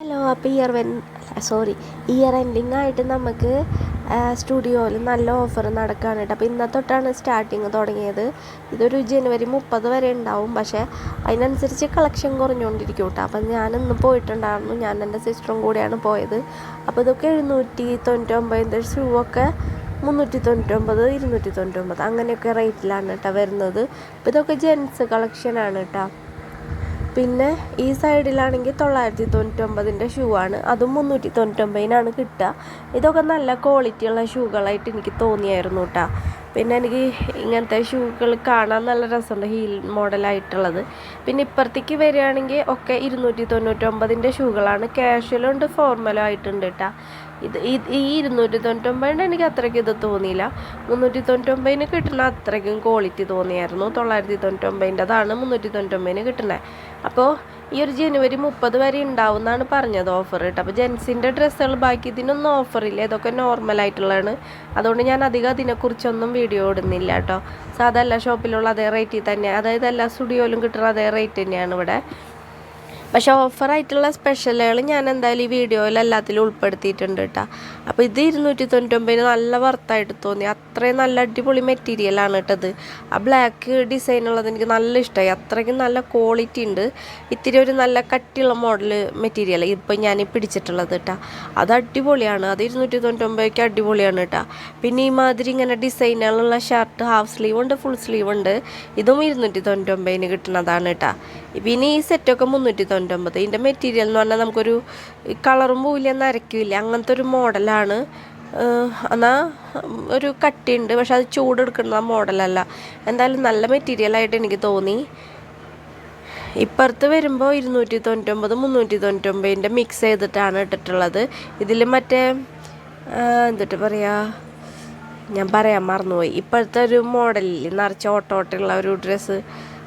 Hello അപ്പോൾ year when sorry year ending ആയിട്ട് നമുക്ക് സ്റ്റുഡിയോയിൽ നല്ല ഓഫർ നടക്കുകയാണ് കേട്ടോ അപ്പോൾ ഇന്നത്തെ തൊട്ടാണ് സ്റ്റാർട്ടിങ് തുടങ്ങിയത്. ഇതൊരു ജനുവരി മുപ്പത് വരെ ഉണ്ടാവും. പക്ഷേ അതിനനുസരിച്ച് കളക്ഷൻ കുറഞ്ഞുകൊണ്ടിരിക്കും കേട്ടോ അപ്പം ഞാൻ ഇന്ന് പോയിട്ടുണ്ടായിരുന്നു. ഞാൻ എന്റെ സിസ്റ്ററും കൂടെയാണ് പോയത്. അപ്പോൾ ഇതൊക്കെ എഴുന്നൂറ്റി തൊണ്ണൂറ്റൊമ്പതിന്റെ ഷൂ ഒക്കെ മുന്നൂറ്റി തൊണ്ണൂറ്റൊമ്പത് ഇരുന്നൂറ്റി തൊണ്ണൂറ്റൊമ്പത് അങ്ങനെയൊക്കെ റേറ്റിലാണ് കേട്ടോ വരുന്നത്. അപ്പോൾ ഇതൊക്കെ ജെൻസ് കളക്ഷനാണ് കേട്ടോ പിന്നെ ഈ സൈഡിലാണെങ്കിൽ തൊള്ളായിരത്തി തൊണ്ണൂറ്റൊമ്പതിന്റെ ഷൂ ആണ്. അതും മുന്നൂറ്റി തൊണ്ണൂറ്റൊമ്പതിനാണ് കിട്ടുക. ഇതൊക്കെ നല്ല ക്വാളിറ്റിയുള്ള ഷൂകളായിട്ട് എനിക്ക് തോന്നിയായിരുന്നു കേട്ടോ പിന്നെ എനിക്ക് ഇങ്ങനത്തെ ഷൂകൾ കാണാൻ നല്ല രസമുണ്ട് ഹീൽ മോഡലായിട്ടുള്ളത് പിന്നെ ഇപ്പുറത്തേക്ക് വരികയാണെങ്കിൽ ഒക്കെ ഇരുന്നൂറ്റി തൊണ്ണൂറ്റൊമ്പതിന്റെ ഷൂകളാണ്. ക്യാഷ്വലും ഉണ്ട് ഫോർമലും ആയിട്ടുണ്ട് കേട്ടോ ഇത് ഈ- ഇരുന്നൂറ്റി തൊണ്ണൂറ്റൊമ്പതിന് എനിക്ക് അത്രയ്ക്ക് ഇത് തോന്നിയില്ല. മുന്നൂറ്റി തൊണ്ണൂറ്റൊമ്പതിന് കിട്ടുന്ന അത്രയ്ക്കും ക്വാളിറ്റി തോന്നിയായിരുന്നു. തൊള്ളായിരത്തി തൊണ്ണൂറ്റൊമ്പതിന്റെതാണ് മുന്നൂറ്റി തൊണ്ണൂറ്റൊമ്പതിന് കിട്ടുന്നത്. അപ്പോൾ ഈ ഒരു ജനുവരി മുപ്പത് വരെ ഉണ്ടാവും എന്നാണ് പറഞ്ഞത് ഓഫർ കേട്ടോ. അപ്പോൾ ജെൻസിന്റെ ഡ്രസ്സുകൾ ബാക്കി ഇതിനൊന്നും ഓഫറില്ല ഇതൊക്കെ നോർമൽ ആയിട്ടുള്ളതാണ്. അതുകൊണ്ട് ഞാൻ അധികം അതിനെക്കുറിച്ചൊന്നും വീഡിയോ ഇടുന്നില്ല കേട്ടോ. സാധാ എല്ലാ ഷോപ്പിലുള്ള അതേ റേറ്റിൽ തന്നെ. അതായത് എല്ലാ സ്റ്റുഡിയോയിലും കിട്ടുന്ന അതേ റേറ്റ് തന്നെയാണ് ഇവിടെ. പക്ഷെ ഓഫറായിട്ടുള്ള സ്പെഷ്യലുകൾ ഞാൻ എന്തായാലും ഈ വീഡിയോയിൽ എല്ലാത്തിലും ഉൾപ്പെടുത്തിയിട്ടുണ്ട് കേട്ടോ. അപ്പോൾ ഇത് ഇരുന്നൂറ്റി തൊണ്ണൂറ്റൊമ്പതിന് നല്ല വർത്തായിട്ട് തോന്നി. അത്രയും നല്ല അടിപൊളി മെറ്റീരിയലാണ് കേട്ടത് ആ ബ്ലാക്ക് ഡിസൈൻ ഉള്ളത് എനിക്ക് നല്ല ഇഷ്ടമായി. അത്രയ്ക്കും നല്ല ക്വാളിറ്റി ഉണ്ട്. ഇത്തിരി ഒരു നല്ല കട്ടിയുള്ള മോഡൽ മെറ്റീരിയൽ ഇപ്പോൾ ഞാൻ പിടിച്ചിട്ടുള്ളത് കേട്ടോ. അത് അടിപൊളിയാണ്. അത് ഇരുന്നൂറ്റി തൊണ്ണൂറ്റൊമ്പതൊക്കെ അടിപൊളിയാണ് കേട്ടോ. പിന്നെ ഈ മാതിരി ഇങ്ങനെ ഡിസൈനുകളുള്ള ഷർട്ട് ഹാഫ് സ്ലീവ് ഉണ്ട് ഫുൾ സ്ലീവ് ഉണ്ട്. ഇതും ഇരുന്നൂറ്റി തൊണ്ണൂറ്റൊമ്പതിന് കിട്ടുന്നതാണ് കേട്ടോ. പിന്നെ ഈ സെറ്റൊക്കെ മുന്നൂറ്റി തൊണ്ണൂറ്റൊമ്പത് ഇതിന്റെ മെറ്റീരിയൽ എന്ന് പറഞ്ഞാൽ നമുക്കൊരു കളറും പോവില്ല നരക്കില്ല അങ്ങനത്തെ ഒരു മോഡലാണ് എന്നാൽ ഒരു കട്ടിയുണ്ട്. പക്ഷെ അത് ചൂടെടുക്കുന്ന മോഡലല്ല എന്തായാലും നല്ല മെറ്റീരിയലായിട്ട് എനിക്ക് തോന്നി. ഇപ്പുറത്ത് വരുമ്പോൾ ഇരുന്നൂറ്റി തൊണ്ണൂറ്റൊമ്പത് മുന്നൂറ്റി തൊണ്ണൂറ്റൊമ്പതിന്റെ മിക്സ് ചെയ്തിട്ടാണ് ഇട്ടിട്ടുള്ളത്. ഇതിൽ മറ്റേ എന്തിട്ട് പറയുക ഞാൻ പറയാൻ മറന്നുപോയി. ഇപ്പോഴത്തെ ഒരു മോഡലിൽ നിറച്ച് ഓട്ടോട്ടുള്ള ഒരു ഡ്രസ്സ്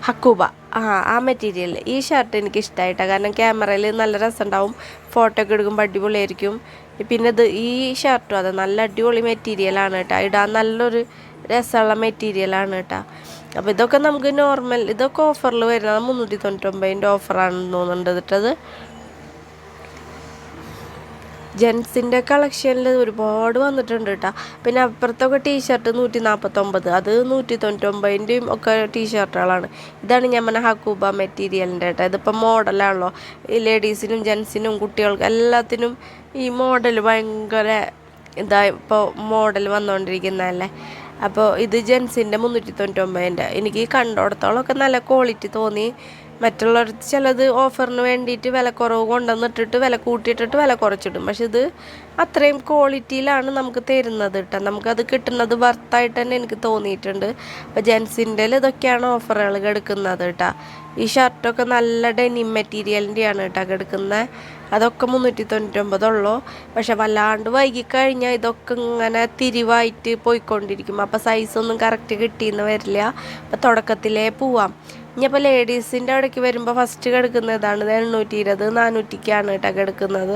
ഹക്കുബ. ആ ആ മെറ്റീരിയൽ ഈ ഷർട്ട് എനിക്ക് ഇഷ്ടമായിട്ടാണ് കാരണം ക്യാമറയിൽ നല്ല രസമുണ്ടാവും ഫോട്ടോ ഒക്കെ എടുക്കുമ്പോൾ അടിപൊളിയായിരിക്കും. പിന്നെ ഇത് ഈ ഷർട്ടും അതെ നല്ല അടിപൊളി മെറ്റീരിയലാണ് കേട്ടോ. ഇടാൻ നല്ലൊരു രസമുള്ള മെറ്റീരിയലാണ് കേട്ടോ. അപ്പോൾ ഇതൊക്കെ നമുക്ക് നോർമൽ ഇതൊക്കെ ഓഫറിൽ വരുന്നത് മുന്നൂറ്റി തൊണ്ണൂറ്റൊമ്പതിന്റെ ഓഫറാണെന്ന് തോന്നുന്നുണ്ട്. എന്നിട്ടത് ജെൻസിന്റെ കളക്ഷനിൽ ഒരുപാട് വന്നിട്ടുണ്ട് കേട്ടോ പിന്നെ അപ്പുറത്തൊക്കെ ടീഷർട്ട് നൂറ്റി നാൽപ്പത്തൊമ്പത് അത് നൂറ്റി തൊണ്ണൂറ്റൊമ്പതിന്റെയും ഒക്കെ ടീഷർട്ടുകളാണ് ഇതാണ് ഞാൻ പറഞ്ഞ ഹക്കൂബ മെറ്റീരിയലിന്റെ കേട്ടോ ഇതിപ്പോൾ മോഡലാണല്ലോ. ലേഡീസിനും ജെൻസിനും കുട്ടികൾക്കും എല്ലാത്തിനും ഈ മോഡൽ ഭയങ്കര ഇതാ ഇപ്പോൾ മോഡൽ വന്നുകൊണ്ടിരിക്കുന്നതല്ലേ അപ്പോൾ ഇത് ജെൻസിന്റെ മുന്നൂറ്റി തൊണ്ണൂറ്റൊമ്പതിന്റെ എനിക്ക് കണ്ടോടത്തോളമൊക്കെ നല്ല ക്വാളിറ്റി തോന്നി. മറ്റുള്ളവർ ചിലത് ഓഫറിന് വേണ്ടിയിട്ട് വില കുറവ് കൊണ്ടുവന്നിട്ടിട്ട് വില കൂട്ടിയിട്ടിട്ട് വില കുറച്ചിടും. പക്ഷെ ഇത് അത്രയും ക്വാളിറ്റിയിലാണ് നമുക്ക് തരുന്നത് കേട്ടോ. നമുക്കത് കിട്ടുന്നത് വർത്തായിട്ട് തന്നെ എനിക്ക് തോന്നിയിട്ടുണ്ട്. അപ്പോൾ ജെൻസിന്റെ ഇതൊക്കെയാണ് ഓഫറുകൾ എടുക്കുന്നത് കേട്ടോ. ഈ ഷർട്ടൊക്കെ നല്ല ഡെനിം മെറ്റീരിയലിന്റെയാണ് കേട്ടോ എടുക്കുന്നത്. അതൊക്കെ മുന്നൂറ്റി തൊണ്ണൂറ്റൊമ്പതുള്ളൂ പക്ഷെ വല്ലാണ്ട് വൈകിക്കഴിഞ്ഞാൽ ഇതൊക്കെ ഇങ്ങനെ തിരിവായിട്ട് പോയിക്കൊണ്ടിരിക്കും. അപ്പോൾ സൈസൊന്നും കറക്റ്റ് കിട്ടിയെന്ന് വരില്ല. അപ്പോൾ തുടക്കത്തിലേ പോവാം. ഇനിയിപ്പോൾ ലേഡീസിന്റെ അവിടേക്ക് വരുമ്പോൾ ഫസ്റ്റ് കിടക്കുന്ന ഇതാണ് ഇത് എണ്ണൂറ്റി ഇരുപത് നാനൂറ്റിക്കാണ് കേട്ടോ കിടക്കുന്നത്.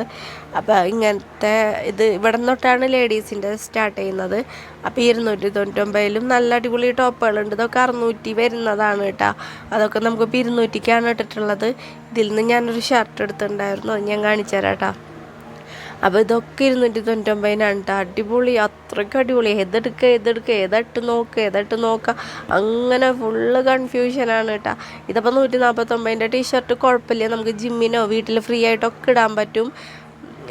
അപ്പോൾ ഇങ്ങനത്തെ ഇത് ഇവിടെ തൊട്ടാണ് ലേഡീസിന്റെ സ്റ്റാർട്ട് ചെയ്യുന്നത്. അപ്പോൾ ഇരുന്നൂറ്റി തൊണ്ണൂറ്റൊമ്പതിലും നല്ല അടിപൊളി ടോപ്പുകളുണ്ട്. ഇതൊക്കെ അറുന്നൂറ്റി വരുന്നതാണ് കേട്ടോ. അതൊക്കെ നമുക്കിപ്പോൾ ഇരുന്നൂറ്റിക്കാണ് ഇട്ടിട്ടുള്ളത്. ഇതിൽ നിന്ന് ഞാനൊരു ഷർട്ട് എടുത്തിട്ടുണ്ടായിരുന്നു. അത് ഞാൻ കാണിച്ചു തരാം കേട്ടോ. അപ്പോൾ ഇതൊക്കെ ഇരുന്നൂറ്റി തൊണ്ണൂറ്റൊമ്പതിനാണ് കേട്ടോ അടിപൊളി അത്രയ്ക്ക് അടിപൊളി. ഏതെടുക്കുക ഏതെടുക്കുക ഏതട്ട് നോക്കുക ഏതട്ട് നോക്കുക അങ്ങനെ ഫുള്ള് കൺഫ്യൂഷനാണ് കേട്ടോ ഇതപ്പോൾ നൂറ്റി നാൽപ്പത്തൊമ്പതിന്റെ ടീഷർട്ട് കുഴപ്പമില്ല നമുക്ക് ജിമ്മിനോ വീട്ടിൽ ഫ്രീ ആയിട്ടൊക്കെ ഇടാൻ പറ്റും.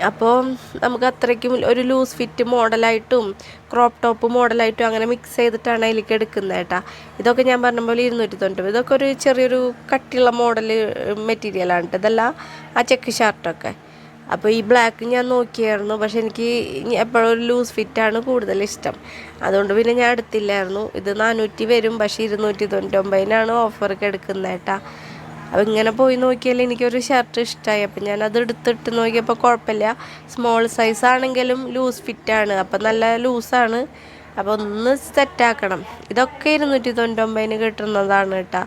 അപ്പോൾ നമുക്ക് അത്രയ്ക്കും ഒരു ലൂസ് ഫിറ്റ് മോഡലായിട്ടും ക്രോപ്പ് ടോപ്പ് മോഡലായിട്ടും അങ്ങനെ മിക്സ് ചെയ്തിട്ടാണ് അതിലേക്ക് എടുക്കുന്നത് കേട്ടോ ഇതൊക്കെ ഞാൻ പറഞ്ഞ പോലെ ഇരുന്നൂറ്റി തൊണ്ണൂറ്റി ഇതൊക്കെ ഒരു ചെറിയൊരു കട്ടിയുള്ള മോഡൽ മെറ്റീരിയലാണ് കേട്ടോ ഇതല്ല ആ ചെക്ക് ഷർട്ടൊക്കെ അപ്പോൾ ഈ ബ്ലാക്ക് ഞാൻ നോക്കിയായിരുന്നു. പക്ഷെ എനിക്ക് എപ്പോഴും ഒരു ലൂസ് ഫിറ്റാണ് കൂടുതൽ ഇഷ്ടം. അതുകൊണ്ട് പിന്നെ ഞാൻ എടുത്തില്ലായിരുന്നു. ഇത് നാനൂറ്റി വരും. പക്ഷേ ഇരുന്നൂറ്റി തൊണ്ണൂറ്റൊമ്പതിനാണ് ഓഫറൊക്കെ എടുക്കുന്നത് കേട്ടാ. അപ്പോൾ ഇങ്ങനെ പോയി നോക്കിയാൽ എനിക്കൊരു ഷർട്ട് ഇഷ്ടമായി അപ്പം ഞാനത് എടുത്തിട്ട് നോക്കിയപ്പോൾ കുഴപ്പമില്ല. സ്മോൾ സൈസ് ആണെങ്കിലും ലൂസ് ഫിറ്റാണ് അപ്പം നല്ല ലൂസാണ് അപ്പോൾ ഒന്ന് സെറ്റാക്കണം. ഇതൊക്കെ ഇരുന്നൂറ്റി തൊണ്ണൂറ്റൊമ്പതിന് കിട്ടുന്നതാണ് കേട്ടോ.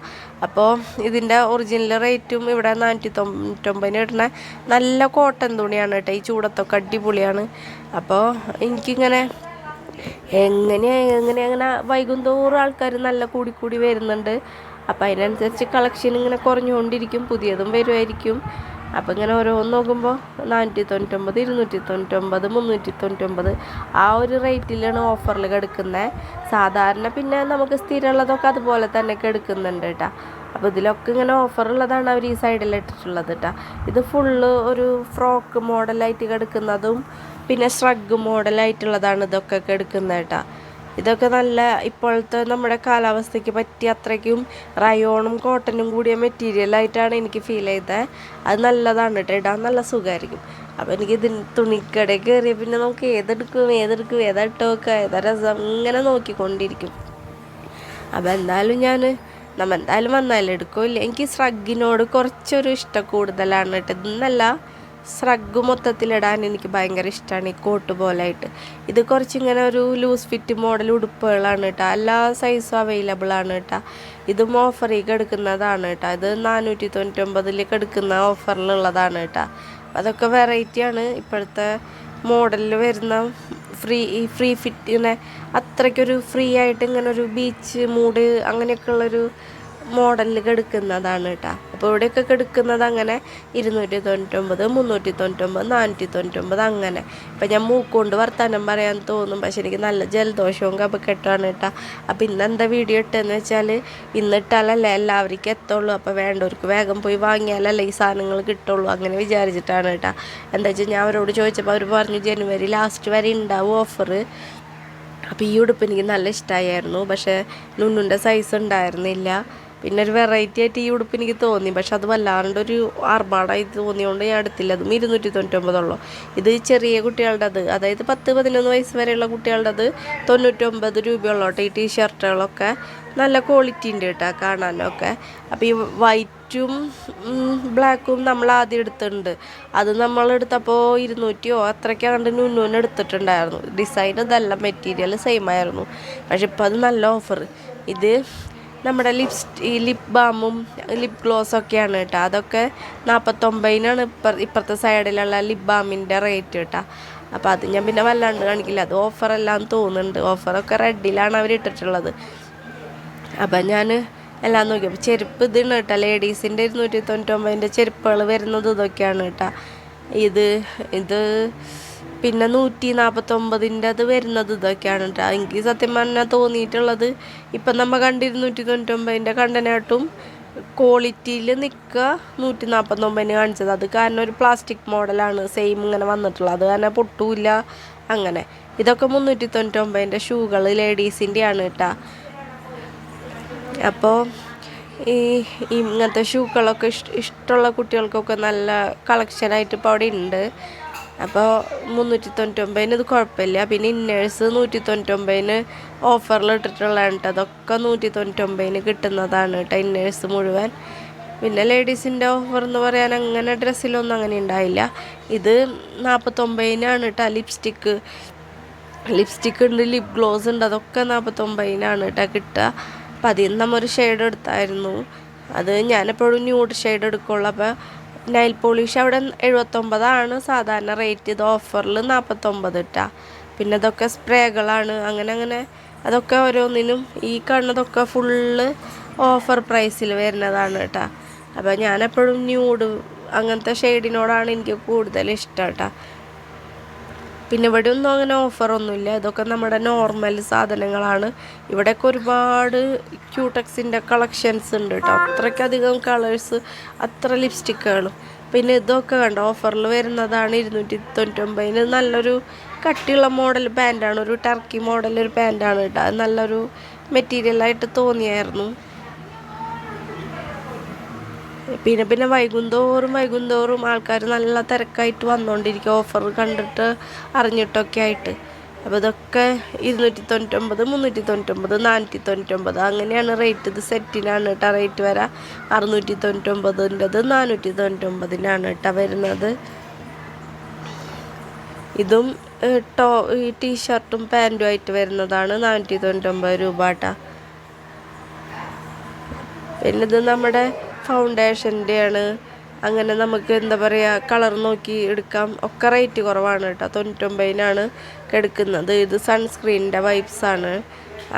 അപ്പോൾ ഇതിന്റെ ഒറിജിനൽ റേറ്റും ഇവിടെ നാനൂറ്റി തൊണ്ണൂറ്റൊമ്പതിന് കിട്ടുന്ന നല്ല കോട്ടൻ തുണിയാണ് കേട്ടോ. ഈ ചൂടത്തൊക്കെ അടിപൊളിയാണ്. അപ്പോൾ എനിക്കിങ്ങനെ എങ്ങനെ എങ്ങനെ അങ്ങനെ വൈകുന്തോറും ആൾക്കാർ നല്ല കൂടി കൂടി വരുന്നുണ്ട്. അപ്പോൾ അതിനനുസരിച്ച് കളക്ഷൻ ഇങ്ങനെ കുറഞ്ഞുകൊണ്ടിരിക്കും. പുതിയതും വരുമായിരിക്കും അപ്പോൾ ഇങ്ങനെ ഓരോന്ന് നോക്കുമ്പോൾ നാനൂറ്റി തൊണ്ണൂറ്റൊമ്പത് ഇരുന്നൂറ്റി തൊണ്ണൂറ്റൊമ്പത് മുന്നൂറ്റി തൊണ്ണൂറ്റൊമ്പത് ആ ഒരു റേറ്റിലാണ് ഓഫറിൽ കിടക്കുന്നത് സാധാരണ പിന്നെ നമുക്ക് സ്ഥിരമുള്ളതൊക്കെ അതുപോലെ തന്നെ കിടക്കുന്നുണ്ട് കേട്ടോ. അപ്പോൾ ഇതിലൊക്കെ ഇങ്ങനെ ഓഫറുള്ളതാണ് അവർ ഈ സൈഡിൽ ഇട്ടിട്ടുള്ളത് കേട്ടോ. ഇത് ഫുള്ള് ഒരു ഫ്രോക്ക് മോഡലായിട്ട് കിടക്കുന്നതും പിന്നെ ഷ്രഗ് മോഡലായിട്ടുള്ളതാണ് ഇതൊക്കെ കിടക്കുന്നത് കേട്ടോ. ഇതൊക്കെ നല്ല ഇപ്പോഴത്തെ നമ്മുടെ കാലാവസ്ഥയ്ക്ക് പറ്റിയ അത്രയ്ക്കും റയോണും കോട്ടനും കൂടിയ മെറ്റീരിയലായിട്ടാണ് എനിക്ക് ഫീൽ ചെയ്തത് അത് നല്ലതാണ് കേട്ടോ ഇടാൻ നല്ല സുഖമായിരിക്കും അപ്പോൾ എനിക്ക് ഇതിന് തുണിക്കടയിൽ കയറിയ പിന്നെ നമുക്ക് ഏതെടുക്കും ഏതെടുക്കും ഏതാ ഇട്ട് വെക്കുക ഏതാ രസം ഇങ്ങനെ നോക്കിക്കൊണ്ടിരിക്കും. അപ്പോൾ എന്തായാലും ഞാൻ നമ്മൾ എന്തായാലും വന്നാലും എടുക്കില്ല എനിക്ക് സ്രഗിനോട് കുറച്ചൊരു ഇഷ്ടം കൂടുതലാണ് കേട്ടോ ഇന്നല്ല സ്രഗ് മൊത്തത്തിലിടാൻ എനിക്ക് ഭയങ്കര ഇഷ്ടമാണ് ഈ കോട്ട് പോലായിട്ട്. ഇത് കുറച്ചിങ്ങനെ ഒരു ലൂസ് ഫിറ്റ് മോഡൽ ഉടുപ്പുകളാണ് കേട്ടോ. എല്ലാ സൈസും അവൈലബിൾ ആണ് കേട്ടോ. ഇതും ഓഫറിൽ എടുക്കുന്നതാണ് കേട്ടോ. ഇത് നാനൂറ്റി തൊണ്ണൂറ്റൊമ്പതിലേക്ക് എടുക്കുന്ന ഓഫറിലുള്ളതാണ് കേട്ടോ. അതൊക്കെ വെറൈറ്റിയാണ് ഇപ്പോഴത്തെ മോഡലിൽ വരുന്ന ഫ്രീ ഈ ഫ്രീ ഫിറ്റ് ഇങ്ങനെ അത്രയ്ക്കൊരു ഫ്രീ ആയിട്ട് ഇങ്ങനെ ഒരു ബീച്ച് മൂഡ് അങ്ങനെയൊക്കെ ഉള്ളൊരു മോഡലിൽ കെടുക്കുന്നതാണ് കേട്ടോ. അപ്പോൾ ഇവിടെയൊക്കെ കെടുക്കുന്നത് അങ്ങനെ ഇരുന്നൂറ്റി തൊണ്ണൂറ്റൊമ്പത് മുന്നൂറ്റി തൊണ്ണൂറ്റൊമ്പത് നാനൂറ്റി തൊണ്ണൂറ്റൊമ്പത് അങ്ങനെ. ഇപ്പം ഞാൻ മൂക്കൊണ്ട് വർത്തമാനം പറയാൻ തോന്നും. പക്ഷെ എനിക്ക് നല്ല ജലദോഷവും കപക്കെട്ടാണ് കേട്ടോ. അപ്പോൾ ഇന്ന് എന്താ വീഡിയോ ഇട്ടതെന്ന് വെച്ചാൽ ഇന്ന് ഇട്ടാലല്ലേ എല്ലാവർക്കും എത്തുള്ളൂ. അപ്പോൾ വേണ്ടവർക്ക് വേഗം പോയി വാങ്ങിയാലല്ലേ ഈ സാധനങ്ങൾ കിട്ടുള്ളൂ അങ്ങനെ വിചാരിച്ചിട്ടാണ് കേട്ടോ. എന്താ വെച്ചാൽ ഞാൻ അവരോട് ചോദിച്ചപ്പോൾ അവർ പറഞ്ഞു ജനുവരി ലാസ്റ്റ് വരെ ഉണ്ടാവും ഓഫർ. അപ്പോൾ ഈ ഉടുപ്പ് എനിക്ക് നല്ല ഇഷ്ടമായിരുന്നു. പക്ഷേ നുണ്ണുന്റെ സൈസ് ഉണ്ടായിരുന്നില്ല. പിന്നെ ഒരു വെറൈറ്റി ആയിട്ട് ഈ ഉടുപ്പ് എനിക്ക് തോന്നി. പക്ഷെ അത് വല്ലാണ്ടൊരു ആർഭാടായി തോന്നിയോണ്ട് ഞാൻ എടുത്തില്ല. അതും ഇരുന്നൂറ്റി തൊണ്ണൂറ്റൊമ്പതുള്ളൂ ഇത് ചെറിയ കുട്ടികളുടേത് അതായത് പത്ത് പതിനൊന്ന് വയസ്സ് വരെയുള്ള കുട്ടികളുടേത് തൊണ്ണൂറ്റൊമ്പത് കേട്ടോ. ഈ ടീഷർട്ടുകളൊക്കെ നല്ല ക്വാളിറ്റി ഉണ്ട് കേട്ടോ കാണാനൊക്കെ. അപ്പോൾ ഈ വൈറ്റും ബ്ലാക്കും നമ്മൾ ആദ്യം എടുത്തിട്ടുണ്ട്. അത് നമ്മൾ എടുത്തപ്പോൾ ഇരുന്നൂറ്റിയോ അത്രയ്ക്കാണ്ട് നുന്നൂന് എടുത്തിട്ടുണ്ടായിരുന്നു. ഡിസൈൻ ഇതെല്ലാം മെറ്റീരിയൽ സെയിം ആയിരുന്നു. പക്ഷെ ഇപ്പോൾ അത് നല്ല ഓഫർ ഇത് നമ്മുടെ ലിപ്സ് ഈ ലിപ് ബാമും ലിപ് ഗ്ലോസൊക്കെയാണ് കേട്ടോ. അതൊക്കെ നാൽപ്പത്തൊമ്പതിനാണ് ഇപ്പർ ഇപ്പുറത്തെ സൈഡിലുള്ള ലിപ് ബാമിന്റെ റേറ്റ് കേട്ടോ. അപ്പോൾ അത് ഞാൻ പിന്നെ വല്ലാണ്ട് കാണിക്കില്ല. അത് ഓഫറെല്ലാം തോന്നുന്നുണ്ട്. ഓഫറൊക്കെ റെഡിലാണ് അവർ ഇട്ടിട്ടുള്ളത്. അപ്പം ഞാൻ എല്ലാം നോക്കി. അപ്പോൾ ചെരുപ്പ് ഇതാണ് കേട്ടോ. ലേഡീസിന്റെ ഇരുന്നൂറ്റി തൊണ്ണൂറ്റൊമ്പതിന്റെ ചെരുപ്പുകൾ വരുന്നത് ഇതൊക്കെയാണ് കേട്ടോ. ഇത് ഇത് പിന്നെ നൂറ്റി നാൽപ്പത്തൊമ്പതിന്റെ അത് വരുന്നത് ഇതൊക്കെയാണ് കേട്ടോ എനിക്ക് സത്യം പറഞ്ഞാൽ തോന്നിയിട്ടുള്ളത് ഇപ്പം നമ്മൾ കണ്ടിരുന്നൂറ്റി തൊണ്ണൂറ്റൊമ്പതിന്റെ കണ്ടനായിട്ടും ക്വാളിറ്റിയിൽ നിൽക്കുക നൂറ്റി നാൽപ്പത്തൊമ്പതിന് കാണിച്ചത്. അത് കാരണം ഒരു പ്ലാസ്റ്റിക് മോഡലാണ് സെയിം ഇങ്ങനെ വന്നിട്ടുള്ളത്. അത് കാരണം പൊട്ടൂല്ല അങ്ങനെ. ഇതൊക്കെ മുന്നൂറ്റി തൊണ്ണൂറ്റൊമ്പതിന്റെ ഷൂകൾ ലേഡീസിന്റെയാണ് കേട്ടോ അപ്പോൾ ഈ ഇങ്ങനത്തെ ഷൂക്കളൊക്കെ ഇഷ്ട ഇഷ്ടമുള്ള കുട്ടികൾക്കൊക്കെ നല്ല കളക്ഷനായിട്ട് ഇപ്പോൾ അവിടെ ഉണ്ട്. അപ്പോൾ മുന്നൂറ്റി തൊണ്ണൂറ്റൊമ്പതിന് ഇത് കുഴപ്പമില്ല. പിന്നെ ഇന്നേഴ്സ് നൂറ്റി തൊണ്ണൂറ്റൊമ്പതിന് ഓഫറിൽ ഇട്ടിട്ടുള്ളതാണ് കേട്ടോ അതൊക്കെ നൂറ്റി തൊണ്ണൂറ്റൊമ്പതിന് കിട്ടുന്നതാണ് കേട്ടോ ഇന്നേഴ്സ് മുഴുവൻ. പിന്നെ ലേഡീസിന്റെ ഓഫർ എന്ന് പറയാൻ അങ്ങനെ ഡ്രസ്സിലൊന്നും അങ്ങനെ ഉണ്ടായില്ല. ഇത് നാൽപ്പത്തൊമ്പതിനാണ് കേട്ടോ ലിപ്സ്റ്റിക്ക് ലിപ്സ്റ്റിക്ക് ഉണ്ട് ലിപ് ഗ്ലോസ് ഉണ്ട് അതൊക്കെ നാൽപ്പത്തൊമ്പതിനാണ് കേട്ടോ കിട്ടുക. അപ്പം അതിൽ നിന്ന് നമ്മൊരു ഷെയ്ഡ് എടുത്തായിരുന്നു. അത് ഞാനെപ്പോഴും ന്യൂഡ് ഷെയ്ഡ് എടുക്കുള്ളൂ. അപ്പോൾ നൈൽ പോളിഷ് അവിടെ എഴുപത്തൊമ്പതാണ്. സാധാരണ റേറ്റ് ഇത് ഓഫറിൽ നാൽപ്പത്തൊമ്പത് ഇട്ടാ. പിന്നെ ഇതൊക്കെ സ്പ്രേകളാണ്. അങ്ങനെ അങ്ങനെ അതൊക്കെ ഓരോന്നിനും ഈ കാണുന്നതൊക്കെ ഫുള്ള് ഓഫർ പ്രൈസിൽ വരുന്നതാണ് കേട്ടോ. അപ്പോൾ ഞാനെപ്പോഴും ന്യൂഡ് അങ്ങനത്തെ ഷെയ്ഡിനോടാണ് എനിക്ക് കൂടുതൽ ഇഷ്ടം കേട്ടോ. പിന്നെ ഇവിടെ ഒന്നും അങ്ങനെ ഓഫറൊന്നുമില്ല ഇതൊക്കെ നമ്മുടെ നോർമൽ സാധനങ്ങളാണ്. ഇവിടെയൊക്കെ ഒരുപാട് ക്യൂടെക്സിന്റെ കളക്ഷൻസ് ഉണ്ട് കേട്ടോ. അത്രയ്ക്കധികം കളേഴ്സ് അത്ര ലിപ്സ്റ്റിക്കുകളും പിന്നെ ഇതൊക്കെ കണ്ടോ? ഓഫറിൽ വരുന്നതാണ് ഇരുന്നൂറ്റി തൊണ്ണൂറ്റൊമ്പതിന് നല്ലൊരു കട്ടിയുള്ള മോഡൽ പാന്റാണ് ഒരു ടർക്കി മോഡൽ ഒരു പാന്റാണ് കേട്ടോ. അത് നല്ലൊരു മെറ്റീരിയലായിട്ട് തോന്നിയായിരുന്നു. പിന്നെ പിന്നെ വൈകുന്തോറും വൈകുന്തോറും ആൾക്കാർ നല്ല തിരക്കായിട്ട് വന്നുകൊണ്ടിരിക്കും ഓഫർ കണ്ടിട്ട് അറിഞ്ഞിട്ടൊക്കെ ആയിട്ട്. അപ്പോൾ ഇതൊക്കെ ഇരുന്നൂറ്റി തൊണ്ണൂറ്റൊമ്പത് മുന്നൂറ്റി തൊണ്ണൂറ്റൊമ്പത് നാനൂറ്റി തൊണ്ണൂറ്റൊമ്പത് അങ്ങനെയാണ് റേറ്റ് ഇത് സെറ്റിനാണ് കേട്ടോ റേറ്റ് വരാം. അറുന്നൂറ്റി തൊണ്ണൂറ്റൊമ്പതിന്റെത് നാനൂറ്റി തൊണ്ണൂറ്റൊമ്പതിനാണ് കേട്ടോ വരുന്നത്. ഇതും ടോ ഈ ടീഷർട്ടും പാന്റും ആയിട്ട് വരുന്നതാണ് നാനൂറ്റി തൊണ്ണൂറ്റൊമ്പത് രൂപ കേട്ടോ പിന്നെ ഇത് നമ്മുടെ ഫൗണ്ടേഷന്റെയാണ് അങ്ങനെ നമുക്ക് എന്താ പറയുക കളർ നോക്കി എടുക്കാം. ഒക്കെ റേറ്റ് കുറവാണ് കേട്ടോ. തൊണ്ണൂറ്റൊമ്പതിനാണ് എടുക്കുന്നത് ഇത് സൺസ്ക്രീനിന്റെ വൈബ്സാണ്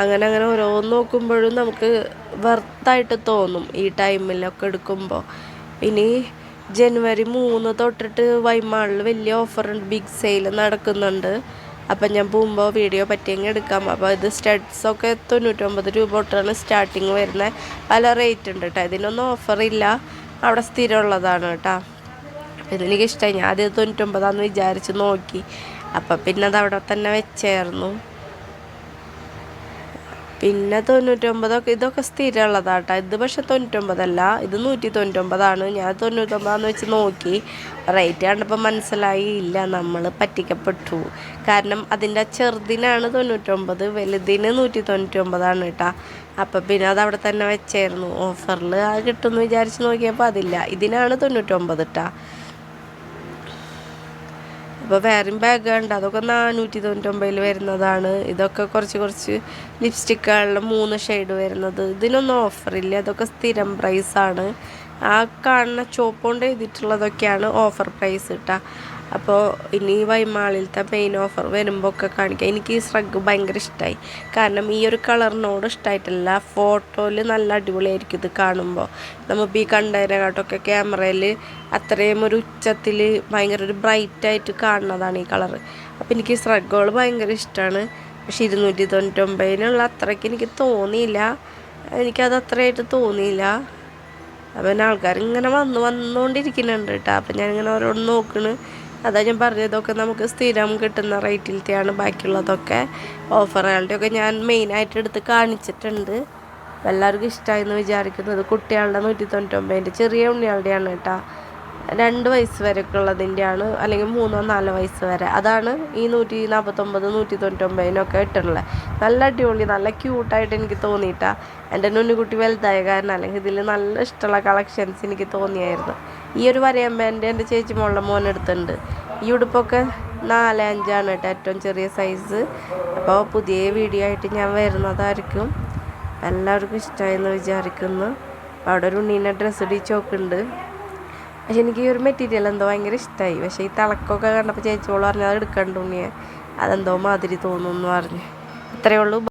അങ്ങനെ അങ്ങനെ ഓരോന്ന് നോക്കുമ്പോഴും നമുക്ക് വെർത്തായിട്ട് തോന്നും ഈ ടൈമിലൊക്കെ എടുക്കുമ്പോൾ ഇനി ജനുവരി മൂന്ന് തൊട്ടിട്ട് വൈമാളിൽ വലിയ ഓഫറുണ്ട് ബിഗ് സെയിൽ നടക്കുന്നുണ്ട്. അപ്പം ഞാൻ പോകുമ്പോൾ വീഡിയോ പറ്റിയെങ്കിൽ എടുക്കാം. അപ്പോൾ ഇത് സ്റ്റഡ്സൊക്കെ തൊണ്ണൂറ്റൊമ്പത് രൂപ തൊട്ടാണ് സ്റ്റാർട്ടിങ് വരുന്നത് പല റേറ്റ് ഉണ്ട് കേട്ടോ ഇതിനൊന്നും ഓഫറില്ല അവിടെ സ്ഥിരമുള്ളതാണ് കേട്ടോ ഇതെനിക്ക് ഇഷ്ടമായി ഞാൻ ആദ്യം തൊണ്ണൂറ്റൊമ്പതാന്ന് വിചാരിച്ച് നോക്കി. അപ്പം പിന്നെ അത് അവിടെ തന്നെ വെച്ചായിരുന്നു പിന്നെ തൊണ്ണൂറ്റൊമ്പതൊക്കെ ഇതൊക്കെ സ്ഥിരമുള്ളതാട്ടോ. ഇത് പക്ഷെ തൊണ്ണൂറ്റൊമ്പതല്ല ഇത് നൂറ്റി തൊണ്ണൂറ്റൊമ്പതാണ് ഞാൻ തൊണ്ണൂറ്റൊമ്പതാന്ന് വെച്ച് നോക്കി റേറ്റ് കണ്ടപ്പോൾ മനസ്സിലായി ഇല്ല നമ്മൾ പറ്റിക്കപ്പെട്ടു. കാരണം അതിന്റെ ചെറുതിനാണ് തൊണ്ണൂറ്റൊമ്പത് വലുതിന് നൂറ്റി തൊണ്ണൂറ്റൊമ്പതാണ് കേട്ടോ. അപ്പം പിന്നെ അത് അവിടെ തന്നെ വെച്ചായിരുന്നു. ഓഫറിൽ അത് കിട്ടുമെന്ന് വിചാരിച്ച് നോക്കിയപ്പോൾ അതില്ല. ഇതിനാണ് തൊണ്ണൂറ്റൊമ്പത് കേട്ടോ അപ്പോൾ വേറെയും ബാഗ് ഉണ്ട് അതൊക്കെ നാനൂറ്റി തൊണ്ണൂറ്റൊമ്പതിൽ വരുന്നതാണ്. ഇതൊക്കെ കുറച്ച് കുറച്ച് ലിപ്സ്റ്റിക്കുകളിൽ മൂന്ന് ഷെയ്ഡ് വരുന്നത്. ഇതിനൊന്നും ഓഫറില്ല അതൊക്കെ സ്ഥിരം പ്രൈസാണ് ആ കാണുന്ന ചോപ്പ് എഴുതിയിട്ടുള്ളതൊക്കെയാണ് ഓഫർ പ്രൈസ് കിട്ടുക അപ്പോൾ ഇനി വൈമാളിലത്തെ മെയിൻ ഓഫർ വരുമ്പോൾ ഒക്കെ കാണിക്കാം. എനിക്ക് ഈ സ്രഗ് ഭയങ്കര ഇഷ്ടമായി കാരണം ഈ ഒരു കളറിനോട് ഇഷ്ടമായിട്ടല്ല ഫോട്ടോയിൽ നല്ല അടിപൊളിയായിരിക്കും ഇത് കാണുമ്പോൾ നമുക്ക് ഈ കണ്ടതിനെക്കാട്ടൊക്കെ ക്യാമറയിൽ അത്രയും ഒരു ഉച്ചത്തിൽ ഭയങ്കര ഒരു ബ്രൈറ്റായിട്ട് കാണുന്നതാണ് ഈ കളർ അപ്പോൾ എനിക്ക് സ്രഗുകൾ ഭയങ്കര ഇഷ്ടമാണ് പക്ഷെ ഇരുന്നൂറ്റി തൊണ്ണൂറ്റൊമ്പതിനുള്ള അത്രയ്ക്ക് എനിക്ക് തോന്നിയില്ല. എനിക്കത് അത്രയായിട്ട് തോന്നിയില്ല. അപ്പം ആൾക്കാർ ഇങ്ങനെ വന്ന് വന്നുകൊണ്ടിരിക്കുന്നുണ്ട് കേട്ടോ. അപ്പം ഞാനിങ്ങനെ ഓരോന്ന് നോക്കണ്. അതാ ഞാൻ പറഞ്ഞതൊക്കെ നമുക്ക് സ്ഥിരം കിട്ടുന്ന റേറ്റിലത്തെയാണ് ബാക്കിയുള്ളതൊക്കെ ഓഫറുകളുടെയൊക്കെ ഞാൻ മെയിനായിട്ട് എടുത്ത് കാണിച്ചിട്ടുണ്ട്. എല്ലാവർക്കും ഇഷ്ടമായി എന്ന് വിചാരിക്കുന്നത് കുട്ടികളുടെ നൂറ്റി തൊണ്ണൂറ്റൊമ്പതിന്റെ ചെറിയ ഉണ്ണികളുടെയാണ് കേട്ടോ. രണ്ട് വയസ്സ് വരെയൊക്കെ ഉള്ളതിന്റെയാണ് അല്ലെങ്കിൽ മൂന്നോ നാലോ വയസ്സ് വരെ. അതാണ് ഈ നൂറ്റി നാൽപ്പത്തൊമ്പത് നൂറ്റി തൊണ്ണൂറ്റൊമ്പതിനൊക്കെ ഇട്ടുള്ളത് നല്ല അടിപൊളി നല്ല ക്യൂട്ടായിട്ട് എനിക്ക് തോന്നിയിട്ടാ. എന്റെ നുണ്ണിക്കുട്ടി വലുതായ കാരണം അല്ലെങ്കിൽ ഇതിൽ നല്ല ഇഷ്ടമുള്ള കളക്ഷൻസ് എനിക്ക് തോന്നിയായിരുന്നു. ഈ ഒരു വരയമ്മേന്റെ എന്റെ എന്റെ ചേച്ചി മോളുടെ മോനെടുത്തുണ്ട് ഈ ഉടുപ്പൊക്കെ നാല് അഞ്ചാണ് കേട്ടോ ഏറ്റവും ചെറിയ സൈസ് അപ്പോൾ പുതിയ വീഡിയോ ആയിട്ട് ഞാൻ വരുന്നതായിരിക്കും. എല്ലാവർക്കും ഇഷ്ടമായെന്ന് വിചാരിക്കുന്നു. അവിടെ ഒരു ഉണ്ണീന്റെ ഡ്രസ്സ് ഇടിച്ചോക്കുണ്ട് പക്ഷെ എനിക്ക് ഈ ഒരു മെറ്റീരിയൽ എന്തോ ഭയങ്കര ഇഷ്ടമായി പക്ഷേ ഈ തിളക്കമൊക്കെ കണ്ടപ്പോൾ ചേച്ചിയോട് പറഞ്ഞു അത് എടുക്കണ്ട ഉണ്ണിയെ അതെന്തോ മാതിരി തോന്നുന്നു പറഞ്ഞു. അത്രയേ ഉള്ളൂ.